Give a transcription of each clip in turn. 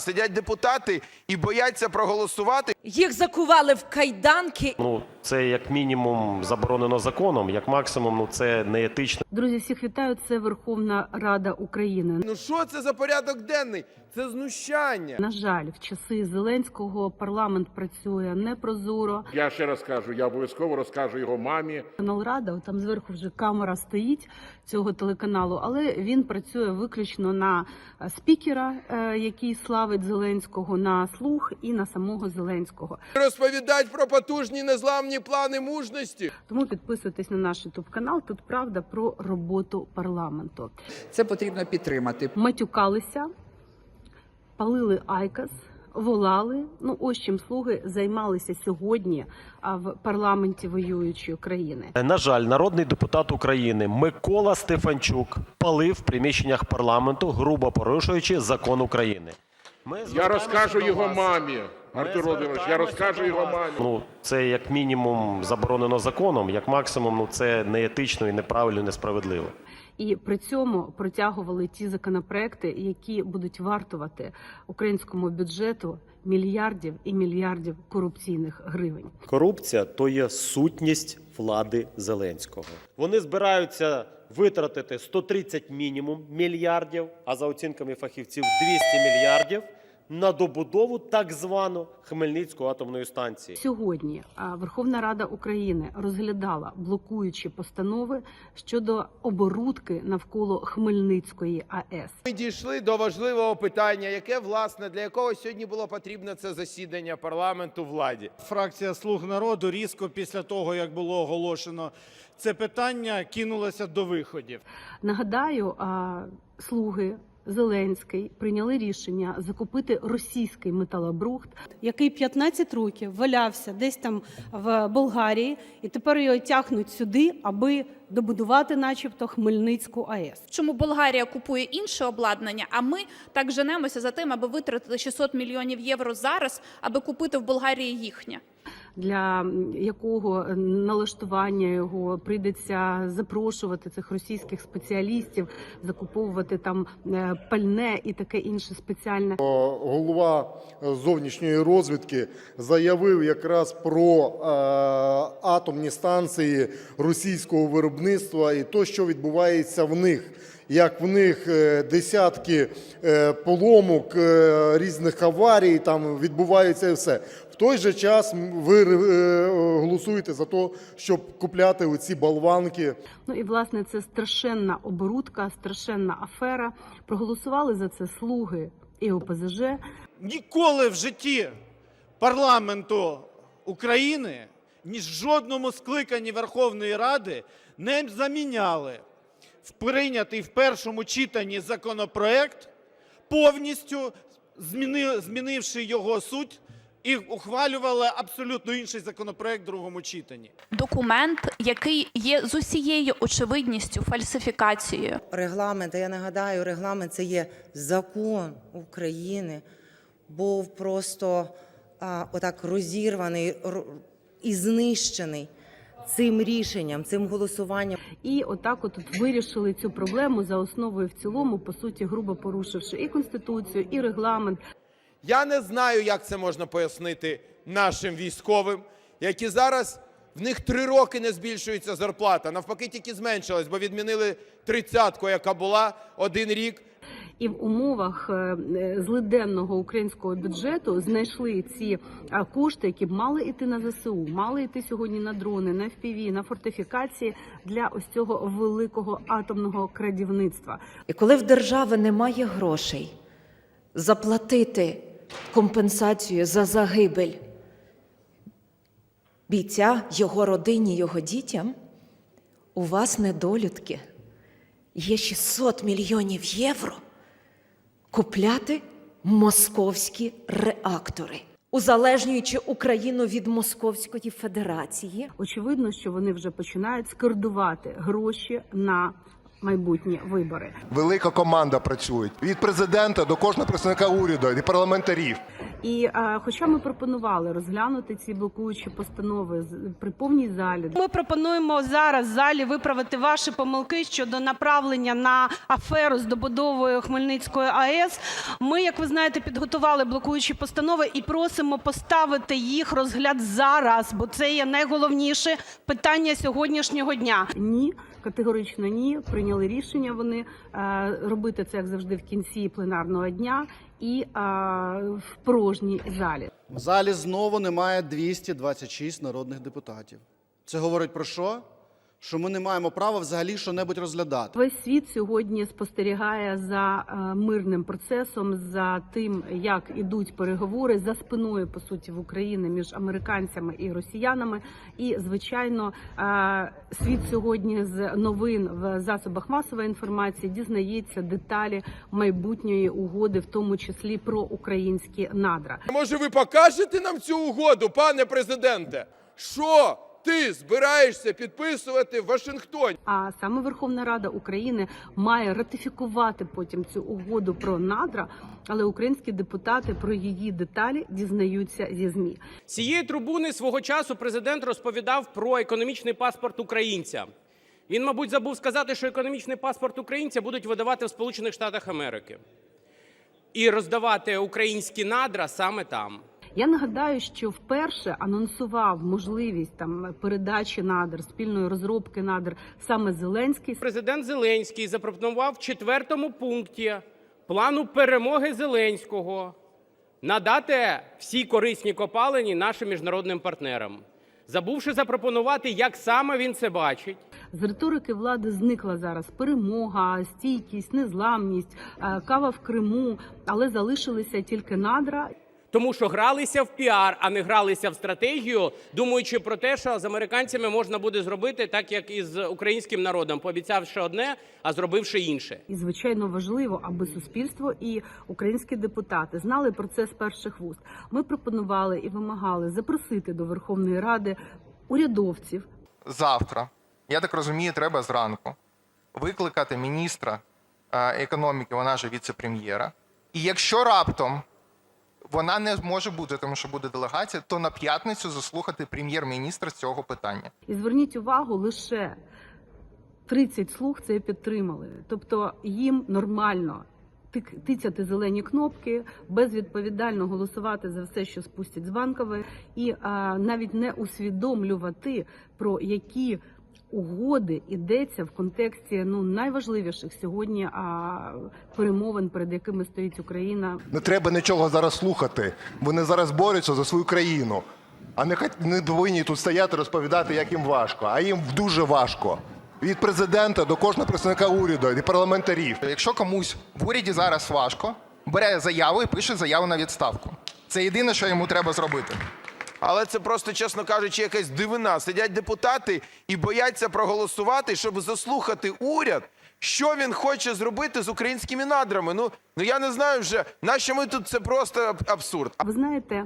Сидять депутати і бояться проголосувати. Їх закували в кайданки. Ну, це як мінімум заборонено законом, як максимум, ну це неетично. Друзі, всіх вітаю. Це Верховна Рада України. Ну що це за порядок денний? Це знущання. На жаль, в часи Зеленського парламент працює непрозоро. Я ще раз кажу, я обов'язково розкажу його мамі. Канал Рада, от там зверху вже камера стоїть цього телеканалу, але він працює виключно на е, спікера, е, який славить Зеленського, на слух і на самого Зеленського. Розповідають про потужні незламні плани мужності. Тому підписуйтесь на наш ютуб канал. Тут правда про роботу парламенту. Це потрібно підтримати. Матюкалися, палили айкас. Волали, ну ось чим слуги займалися сьогодні а, в парламенті воюючої країни. На жаль, народний депутат України Микола Стефанчук палив в приміщеннях парламенту, грубо порушуючи закон України. Я розкажу його мамі. Артур Володимирович, я розкажу його мамі. Ну, це як мінімум заборонено законом, як максимум, ну це неетично і неправильно, і несправедливо. І при цьому протягували ті законопроекти, які будуть вартувати українському бюджету мільярдів і мільярдів корупційних гривень. Корупція то є сутність влади Зеленського. Вони збираються витратити 130 мінімум мільярдів, а за оцінками фахівців 200 мільярдів на добудову так звану Хмельницької атомної станції. Сьогодні Верховна Рада України розглядала блокуючі постанови щодо оборудки навколо Хмельницької АЕС. Ми дійшли до важливого питання, яке власне для якого сьогодні було потрібно це засідання парламенту владі. Фракція Слуг народу різко після того, як було оголошено це питання, кинулася до виходів. Нагадаю, а, слуги. Зеленський прийняли рішення закупити російський металобрухт, який 15 років валявся десь там в Болгарії, і тепер його тягнуть сюди, аби добудувати, начебто, Хмельницьку АЕС. Чому Болгарія купує інше обладнання, а ми так женемося за тим, аби витратити 600 мільйонів євро зараз, аби купити в Болгарії їхнє. Для якого налаштування його прийдеться запрошувати цих російських спеціалістів, закуповувати там е, пальне і таке інше спеціальне. голова зовнішньої розвідки заявив якраз про е, атомні станції російського виробництва і то, що відбувається в них. Як в них е, десятки е, поломок, е, різних аварій, там відбувається і все. Той же час ви е, голосуєте за те, щоб купляти оці болванки. Ну і власне це страшенна оборудка, страшенна афера. Проголосували за це слуги і ОПЗЖ. Ніколи в житті парламенту України, ні в жодному скликанні Верховної Ради не заміняли в прийнятий в першому читанні законопроект, повністю змінивши його суть, і ухвалювали абсолютно інший законопроект в другому читанні. Документ, який є з усією очевидністю фальсифікацією. Регламент, а я нагадаю, регламент це є закон України, був просто а, отак розірваний ро- і знищений цим рішенням, цим голосуванням. І отак от тут вирішили цю проблему за основу і в цілому, по суті, грубо порушивши і конституцію, і регламент. Я не знаю, як це можна пояснити нашим військовим, які зараз в них три роки не збільшується зарплата. Навпаки, тільки зменшилась, бо відмінили тридцятку, яка була один рік. І в умовах е, е, злиденного українського бюджету знайшли ці кошти, які б мали йти на ЗСУ, мали йти сьогодні на дрони, на FPV, на фортифікації для ось цього великого атомного крадівництва. І коли в держави немає грошей заплатити компенсацію за загибель бійця, його родині, його дітям, у вас недолюдки. Є 600 мільйонів євро купляти московські реактори, узалежнюючи Україну від Московської Федерації. Очевидно, що вони вже починають скердувати гроші на майбутні вибори. Велика команда працює від президента до кожного представника уряду і парламентарів. І е, хоча ми пропонували розглянути ці блокуючі постанови з- при повній залі, Ми пропонуємо зараз в залі виправити ваші помилки щодо направлення на аферу з добудовою Хмельницької АЕС. Ми, як ви знаєте, підготували блокуючі постанови і просимо поставити їх розгляд зараз, бо це є найголовніше питання сьогоднішнього дня. ні, категорично ні. Прийняли рішення вони е, робити це як завжди в кінці пленарного дня і е, в порожній залі. В залі знову немає 226 народних депутатів. Це говорить про що? Що ми не маємо права взагалі що-небудь розглядати. Весь світ сьогодні спостерігає за е, мирним процесом, за тим, як ідуть переговори за спиною по суті в Україні між американцями і росіянами. І звичайно, е, світ сьогодні з новин в засобах масової інформації дізнається деталі майбутньої угоди, в тому числі про українські надра. Може, ви покажете нам цю угоду, пане президенте? Що ти збираєшся підписувати в Вашингтоні? А саме Верховна Рада України має ратифікувати потім цю угоду про надра, але українські депутати про її деталі дізнаються зі змі. З цієї трибуни свого часу президент розповідав про економічний паспорт українця. Він, мабуть, забув сказати, що економічний паспорт українця будуть видавати в Сполучених Штатах Америки і роздавати українські надра саме там. Я нагадаю, що вперше анонсував можливість там передачі надр, спільної розробки надр саме Зеленський. Президент Зеленський запропонував в четвертому пункті плану перемоги Зеленського надати всі корисні копалини нашим міжнародним партнерам, забувши запропонувати, як саме він це бачить. З риторики влади зникла зараз перемога, стійкість, незламність, е, кава в Криму, але залишилися тільки надра. Тому що гралися в піар, а не гралися в стратегію, думаючи про те, що з американцями можна буде зробити так, як і з українським народом, пообіцявши одне, а зробивши інше. І звичайно важливо, аби суспільство і українські депутати знали про це з перших вуст. Ми пропонували і вимагали запросити до Верховної Ради урядовців, завтра, я так розумію, треба зранку викликати міністра е, економіки, вона ж віце-прем'єра. І якщо раптом вона не зможе бути, тому що буде делегація, то на п'ятницю заслухати прем'єр-міністра з цього питання. І зверніть увагу, лише 30 слуг це підтримали. Тобто їм нормально тицяти зелені кнопки, безвідповідально голосувати за все, що спустять з банкової, і а, навіть не усвідомлювати про які. Угоди йдеться в контексті ну найважливіших сьогодні а, перемовин, перед якими стоїть Україна Не треба нічого зараз слухати. Вони зараз борються за свою країну. А не, хат- не повинні тут стояти розповідати, як їм важко. А їм дуже важко. Від президента до кожного представника уряду і парламентарів. Якщо комусь в уряді зараз важко, бере заяву і пише заяву на відставку. Це єдине, що йому треба зробити. Але це просто, чесно кажучи, якась дивина. Сидять депутати і бояться проголосувати, щоб заслухати уряд, що він хоче зробити з українськими надрами. Ну, ну я не знаю вже, нащо ми тут це просто аб- абсурд. Ви знаєте,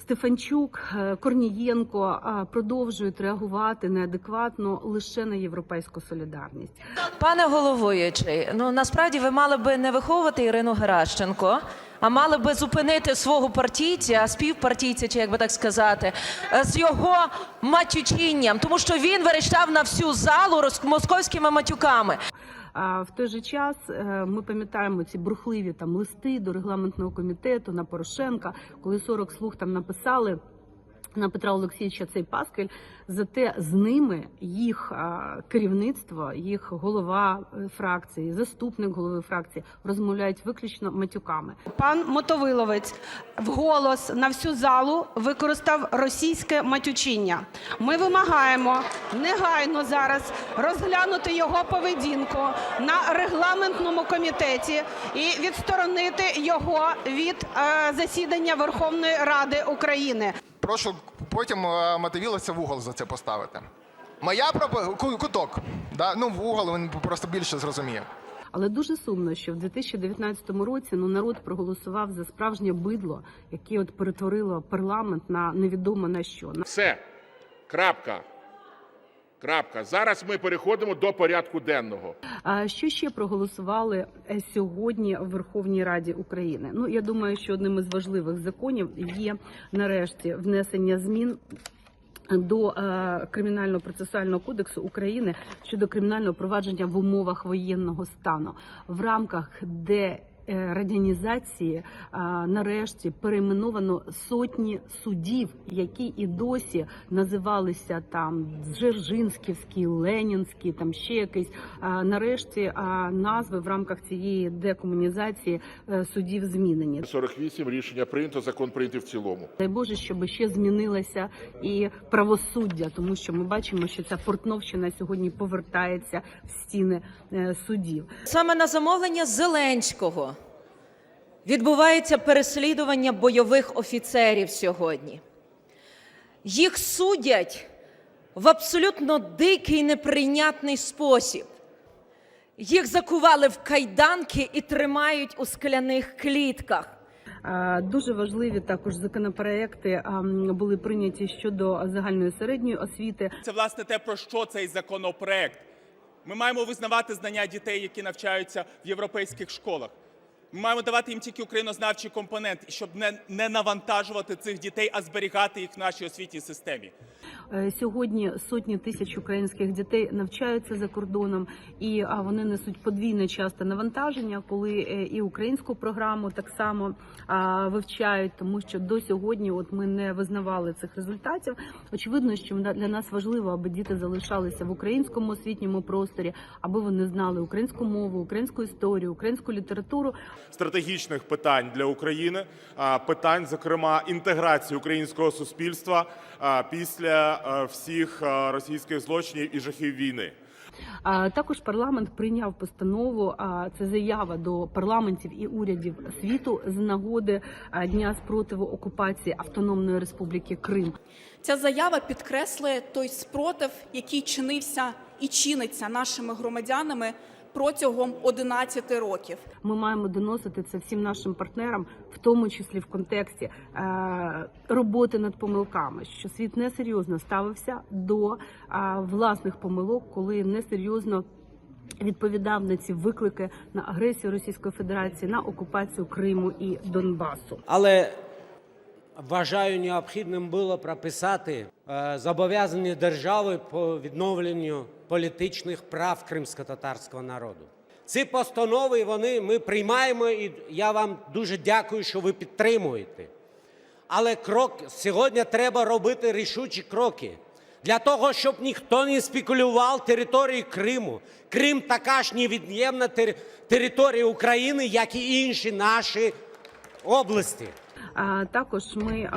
Стефанчук, е, Корнієнко е, продовжують реагувати неадекватно лише на європейську солідарність. Пане головуючий, ну насправді ви мали би не виховувати Ірину Геращенко, а мали би зупинити свого партійця, співпартійця, чи як би так сказати, е, з його матючінням, тому що він верещав на всю залу московськими матюками. А в той же час е, ми пам'ятаємо ці брухливі там листи до регламентного комітету на Порошенка, коли 40 слуг там написали. На Петра Олексійовича цей паскель, зате з ними їх керівництво, їх голова е, фракції, заступник голови фракції розмовляють виключно матюками. Пан Мотовиловець вголос на всю залу використав російське матючіння. Ми вимагаємо негайно зараз розглянути його поведінку на регламентному комітеті і відсторонити його від е, засідання Верховної Ради України. Прошу потім е, Мотовілося в угол за це поставити. Моя пропо... куток. Да? Ну, в угол він просто більше зрозуміє. Але дуже сумно, що в 2019 році ну народ проголосував за справжнє бидло, яке от перетворило парламент на невідомо на що. Все. Крапка. Крапка. Зараз ми переходимо до порядку денного. А що ще проголосували е, сьогодні в Верховній Раді України? Ну я думаю, що одним із важливих законів є нарешті внесення змін. До е, кримінального процесуального кодексу України щодо кримінального провадження в умовах воєнного стану в рамках де радянізації е, нарешті перейменовано сотні судів, які і досі називалися там Дзержинськівський, Ленінський, там ще якийсь. Е, Нарешті е, назви в рамках цієї декомунізації е, судів змінені. 48. Рішення прийнято. Закон прийнятий в цілому. Дай Боже, щоб ще змінилося і правосуддя, тому що ми бачимо, що ця Портновщина сьогодні повертається в стіни е, судів. Саме на замовлення Зеленського відбувається переслідування бойових офіцерів сьогодні. Їх судять в абсолютно дикий неприйнятний спосіб. Їх закували в кайданки і тримають у скляних клітках. Дуже важливі також законопроекти були прийняті щодо загальної середньої освіти. Це власне те, про що цей законопроект. Ми маємо визнавати знання дітей, які навчаються в європейських школах. Ми маємо давати їм тільки українознавчий компонент, щоб не, не навантажувати цих дітей, а зберігати їх в нашій освітній системі. Е, Сьогодні сотні тисяч українських дітей навчаються за кордоном, і вони несуть подвійне часто навантаження, коли е, і українську програму так само вивчають, тому що до сьогодні от ми не визнавали цих результатів. Очевидно, що для нас важливо, аби діти залишалися в українському освітньому просторі, аби вони знали українську мову, українську історію, українську літературу. Стратегічних питань для України, а, питань, зокрема, інтеграції українського суспільства після всіх російських злочинів і жахів війни. Також парламент прийняв постанову. А це заява до парламентів і урядів світу з нагоди дня спротиву окупації Автономної Республіки Крим. Ця заява підкреслює той спротив, який чинився і чиниться нашими громадянами протягом 11 років. Ми маємо доносити це всім нашим партнерам, в тому числі в контексті е, роботи над помилками, що світ несерйозно ставився до е, власних помилок, коли несерйозно відповідав на ці виклики на агресію Російської Федерації, на окупацію Криму і Донбасу. Але вважаю необхідним було прописати е, зобов'язання держави по відновленню політичних прав кримсько-татарського народу. Ці постанови вони ми приймаємо, і я вам дуже дякую, що ви підтримуєте. Але крок сьогодні треба робити рішучі кроки для того, щоб ніхто не спекулював територією Криму. Крим така ж невід'ємна тери- територія України, як і інші наші області. Також ми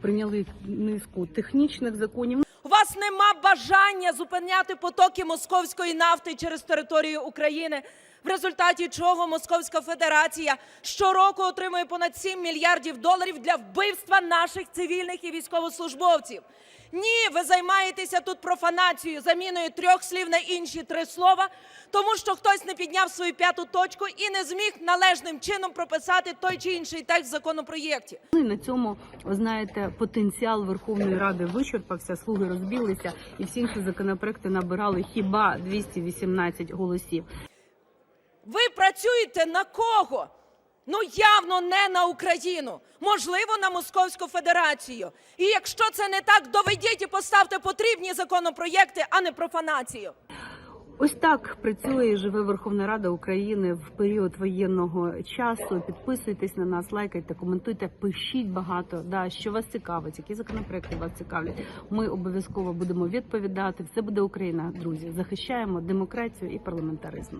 прийняли низку технічних законів. У вас нема бажання зупиняти потоки московської нафти через територію України, в результаті чого Московська Федерація щороку отримує понад 7 мільярдів доларів для вбивства наших цивільних і військовослужбовців. Ні, ви займаєтеся тут профанацією, заміною трьох слів на інші три слова, тому що хтось не підняв свою п'яту точку і не зміг належним чином прописати той чи інший текст в законопроєкті. Ну, на цьому, знаєте, потенціал Верховної Ради вичерпався, слуги розбілися, і всі інші законопроекти набирали хіба 218 голосів. Ви працюєте на кого? Ну явно не на Україну, можливо, на Московську Федерацію. І якщо це не так, доведіть і поставте потрібні законопроєкти, а не профанацію. Ось так працює і живе Верховна Рада України в період воєнного часу. Підписуйтесь на нас, лайкайте, коментуйте, пишіть багато. Да, що вас цікавить, які законопроекти вас цікавлять. Ми обов'язково будемо відповідати. Все буде Україна, друзі. Захищаємо демократію і парламентаризм.